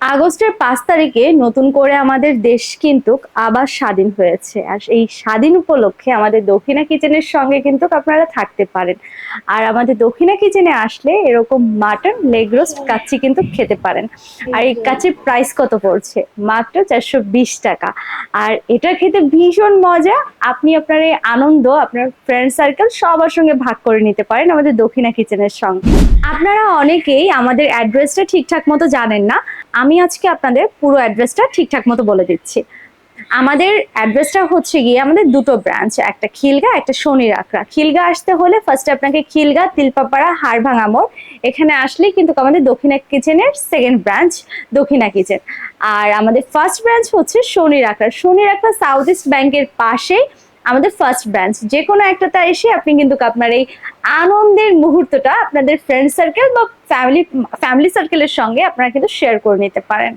আগস্টের পাঁচ তারিখে নতুন করে আমাদের দেশ কিন্তু আবার স্বাধীন হয়েছে। আর এই স্বাধীন উপলক্ষে আমাদের দক্ষিণা কিচেনের সঙ্গে কিন্তু আপনারা থাকতে পারেন। আর আমাদের দক্ষিণা কিচেনে আসলে এরকম মাটন, লেগ রোস্ট, কাচ্চি কিন্তু খেতে পারেন। আর এই কাচ্চির প্রাইস কত পড়ছে? মাত্র চারশো বিশ টাকা। আর এটা খেতে ভীষণ মজা। আপনি আপনার এই আনন্দ, আপনার ফ্রেন্ড সার্কেল সবার সঙ্গে ভাগ করে নিতে পারেন আমাদের দক্ষিণা কিচেনের সঙ্গে। আপনারা অনেকেই আমাদের অ্যাড্রেসটা ঠিকঠাক মতো জানেন না। আমি আজকে আপনাদের পুরো অ্যাড্রেসটা ঠিকঠাক মতো বলে দিচ্ছি। আমাদের অ্যাড্রেসটা হচ্ছে গিয়ে আমাদের দুটো ব্রাঞ্চ একটা খিলগা, একটা শনি রাখরা খিলগা আসতে হলে ফার্স্টে আপনাকে খিলগা, তিলপাপাড়া, হাড়ভাঙা মোড়, এখানে আসলেই কিন্তু আমাদের দক্ষিণা কিচেনের সেকেন্ড ব্রাঞ্চ দক্ষিণা কিচেন আর আমাদের ফার্স্ট ব্রাঞ্চ হচ্ছে শনি রাখরা শনি রাখরা সাউথ ইস্ট ব্যাংকের পাশেই আমাদের ফার্স্ট ব্রাঞ্চ যে কোনো একটাতে এসে আপনি কিন্তু আপনার এই আনন্দের মুহূর্তটা আপনাদের ফ্রেন্ড সার্কেল বা ফ্যামিলি ফ্যামিলি সার্কেলের সঙ্গে আপনারা কিন্তু শেয়ার করে নিতে পারেন।